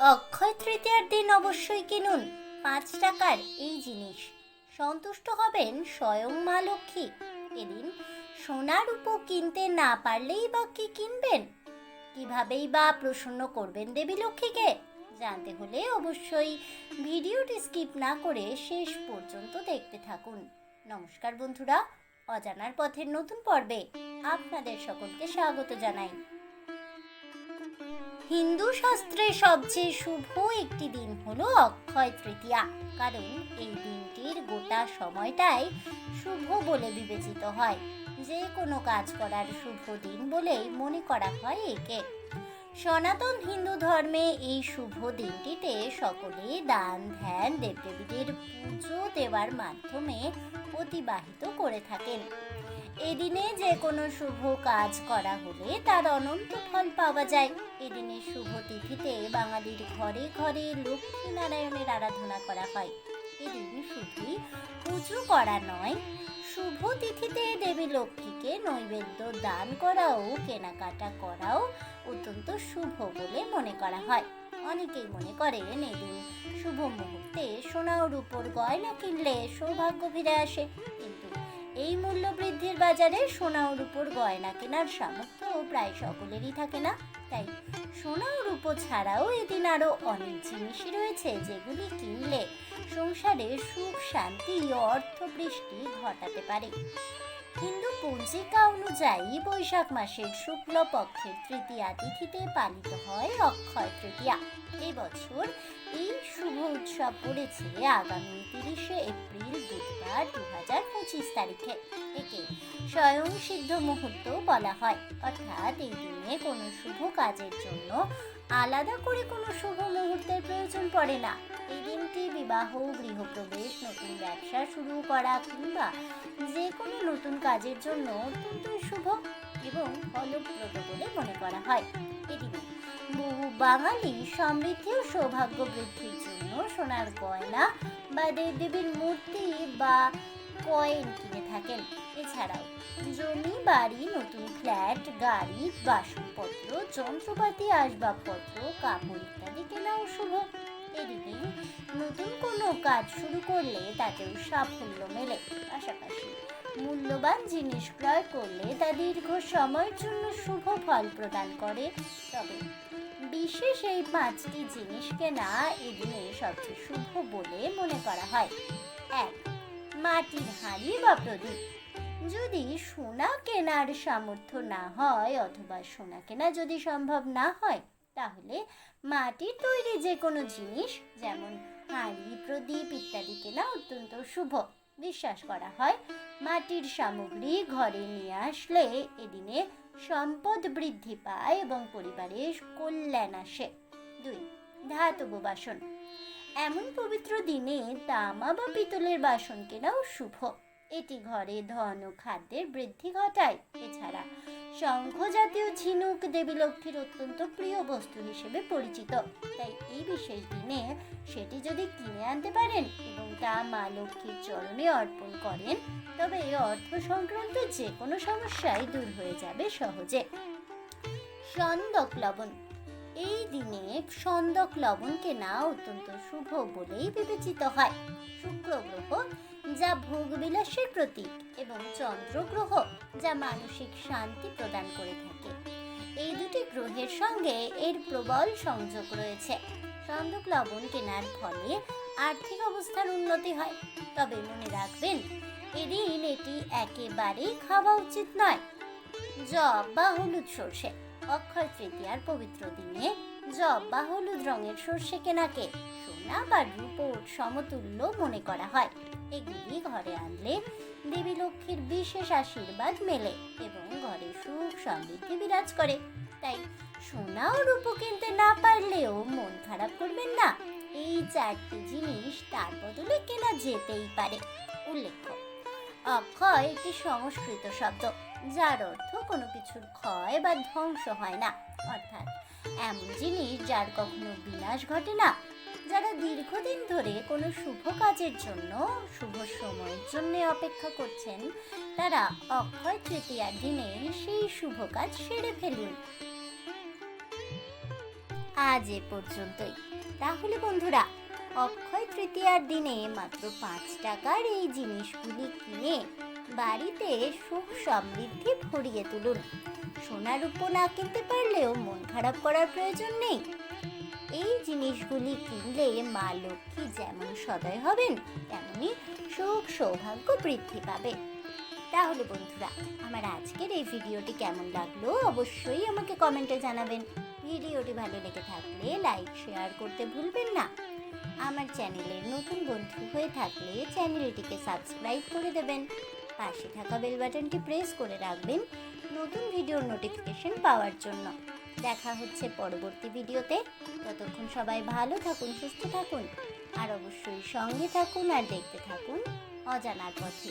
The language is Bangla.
অক্ষয় তৃতীয়ার দিন অবশ্যই কিনুন। পাঁচ টাকার এই জিনিস। সন্তুষ্ট হবেন স্বয়ং মা লক্ষ্মী। এদিন সোনার উপ কিনতে না পারলেই বা কি কিনবেন? কিভাবেই বা প্রসন্ন করবেন দেবী লক্ষ্মীকে? জানতে হলে অবশ্যই ভিডিওটি স্কিপ না করে শেষ পর্যন্ত দেখতে থাকুন। নমস্কার বন্ধুরা, অজানার পথের নতুন পর্বে আপনাদের সকলকে স্বাগত জানাই। হিন্দু শাস্ত্রে সবচেয়ে শুভ একটি দিন হলো অক্ষয় তৃতীয়া। কারণ এই দিনটির গোটা সময়টাই শুভ বলে বিবেচিত হয়। যে কোনো কাজ করার শুভ দিন বলেই মনে করা হয় একে। সনাতন হিন্দু ধর্মে এই শুভ দিনটিতে সকলে দান, ধ্যান, দেবদেবীদের পুজো দেওয়ার মাধ্যমে অতিবাহিত করে থাকেন। এদিনে যে কোনো শুভ কাজ করা হলে তার অনন্ত ফল পাওয়া যায়। এদিনে শুভ তিথিতে বাঙালির ঘরে ঘরে লক্ষ্মী নারায়ণের আরাধনা করা হয়। এদিন শুধুই পুজো করা নয়, শুভ তিথিতে দেবী লক্ষ্মীকে নৈবেদ্য দান করাও, কেনাকাটা করাও অত্যন্ত শুভ বলে মনে করা হয়। অনেকেই মনে করেন এদিন শুভ মুহূর্তে সোনা ও রূপোর গয়না কিনলে সৌভাগ্য ফিরে আসে। এই মূল্য বৃদ্ধির বাজারে সোনা ও রূপোর গয়না কেনার সামর্থ্য প্রায় সকলেরই থাকে না, তাই সোনা ও রূপো ছাড়াও এদিন আরও অনেক জিনিসই রয়েছে যেগুলি কিনলে সংসারে সুখ, শান্তি ও অর্থবৃষ্টি ঘটাতে পারে। হিন্দু পঞ্জিকা অনুযায়ী বৈশাখ মাসের শুক্ল পক্ষের তৃতীয়া তিথিতে পালিত হয় অক্ষয় তৃতীয়া। এবছর এই শুভ উৎসব পড়েছে আগামী তিরিশে এপ্রিল বুধবার দু হাজার পঁচিশ তারিখে একে স্বয়ং সিদ্ধ মুহূর্ত বলা হয়। অর্থাৎ এই দিনে কোনো শুভ কাজের জন্য আলাদা করে কোনো শুভ মুহূর্তের প্রয়োজন পড়ে না। এই দিনটি বিবাহ, গৃহপ্রবেশ, নতুন ব্যবসা শুরু করা কিংবা যে কোনো নতুন কাজের জন্য অত্যন্ত শুভ এবং ফলপ্রদ বলে মনে করা হয়। বহু বাঙালি সমৃদ্ধি ও সৌভাগ্য বৃদ্ধির জন্য সোনার গয়না বা দেবদেবীর মূর্তি বা কয়েন কিনে থাকেন। এছাড়াও জমি, বাড়ি, নতুন ফ্ল্যাট গাড়ি, বাসনপত্র, যন্ত্রপাতি, আসবাবপত্র, কাপড় ইত্যাদি কেনাও শুভ এদিকে নতুন কোনো কাজ শুরু করলে তাতেও সাফল্য মেলে। পাশাপাশি মূল্যবান জিনিস ক্রয় করলে তা দীর্ঘ সময়ের জন্য শুভ ফল প্রদান করে। তবে বিশেষ এই পাঁচটি জিনিস কেনা এদিনে সবচেয়ে শুভ বলে মনে করা হয়। এক, মাটির হাঁড়ি বা প্রদীপ। যদি সোনা কেনার সামর্থ্য না হয় অথবা সোনা কেনা যদি সম্ভব না হয়, তাহলে মাটির তৈরি যে কোনো জিনিস, যেমন হাঁড়ি, প্রদীপ ইত্যাদি কেনা অত্যন্ত শুভ। বিশ্বাস করা হয় মাটির সামগ্রী ঘরে নিয়ে আসলে এদিনে সম্পদ বৃদ্ধি পায় এবং পরিবারের কল্যাণ আসে। দুই, ধাতব বাসন। এমন পবিত্র দিনে তামা বা পিতলের বাসন কেনাও শুভ। এটি ঘরে ধন ও খাদ্যের বৃদ্ধি ঘটায়। এছাড়া শঙ্খ জাতীয় ঝিনুক দেবী লক্ষ্মীর অত্যন্ত প্রিয় বস্তু হিসেবে পরিচিত। তাই এই বিশেষ দিনে সেটি যদি কিনে আনতে পারেন এবং তা মা লক্ষ্মীর চরণে অর্পণ করেন, তবে এই অর্থ সংক্রান্ত যে কোনো সমস্যাই দূর হয়ে যাবে সহজে। সন্দক লবণ। এই দিনে সন্দক লবণ কেনা অত্যন্ত শুভ বলেই বিবেচিত হয়। শুক্র গ্রহ যা ভোগবিলাসের প্রতীক এবং চন্দ্র গ্রহ যা মানসিক শান্তি প্রদান করে থাকে। এই দুটি গ্রহের সঙ্গে এর প্রবল সংযোগ রয়েছে। সন্দক লবণ কেনার ফলে আর্থিক অবস্থার উন্নতি হয়। তবে মনে রাখবেন, এদিন এটি একেবারেই খাওয়া উচিত নয়। জব বা হলুদ সর্ষে, অক্ষয় তৃতীয়ার পবিত্র দিনে জব বা হলুদ রঙের সর্ষে কেনাকে সোনা বা রূপোর সমতুল্য মনে করা হয়। এগুলি ঘরে আনলে দেবী লক্ষ্মীর বিশেষ আশীর্বাদ মেলে এবং ঘরে সুখ সমৃদ্ধি বিরাজ করে। তাই সোনা ও রূপো কিনতে না পারলেও মন খারাপ করবেন না। এই চারটি জিনিস তার বদলে কেনা যেতেই পারে। উল্লেখ্য, অক্ষয় একটি সংস্কৃত শব্দ, যার অর্থ কোনো কিছুর ক্ষয় বা ধ্বংস হয় না। অর্থাৎ এমন জিনিস যার কখনো বিনাশ ঘটে না। যারা দীর্ঘদিন ধরে কোনো শুভ কাজের জন্য, শুভ সময়ের জন্য অপেক্ষা করছেন, তারা অক্ষয় তৃতীয়ার দিনে সেই শুভ কাজ সেরে ফেলুন। আজ এ পর্যন্তই। তাহলে বন্ধুরা, অক্ষয় তৃতীয়ার দিনে মাত্র পাঁচ টাকার এই জিনিসগুলি কিনে বাড়িতে সুখ সমৃদ্ধি ভরিয়ে তুলুন। সোনার উপর না কিনতে পারলেও মন খারাপ করার প্রয়োজন নেই। এই জিনিসগুলি কিনলে মা লক্ষ্মী যেমন সদয় হবেন, তেমনি সুখ সৌভাগ্য বৃদ্ধি পাবে। তাহলে বন্ধুরা, আমার আজকের এই ভিডিওটি কেমন লাগল অবশ্যই আমাকে কমেন্টে জানাবেন। ভিডিওটি ভালো লেগে থাকলে লাইক, শেয়ার করতে ভুলবেন না। আমার চ্যানেলের নতুন বন্ধু হয়ে থাকলে চ্যানেলটিকে সাবস্ক্রাইব করে দেবেন। পাশে থাকা বেল বাটনটি প্রেস করে রাখবেন নতুন ভিডিওর নোটিফিকেশন পাওয়ার জন্য। দেখা হচ্ছে পরবর্তী ভিডিওতে। ততক্ষণ সবাই ভালো থাকুন, সুস্থ থাকুন, আর অবশ্যই সঙ্গে থাকুন আর দেখতে থাকুন অজানার পথে।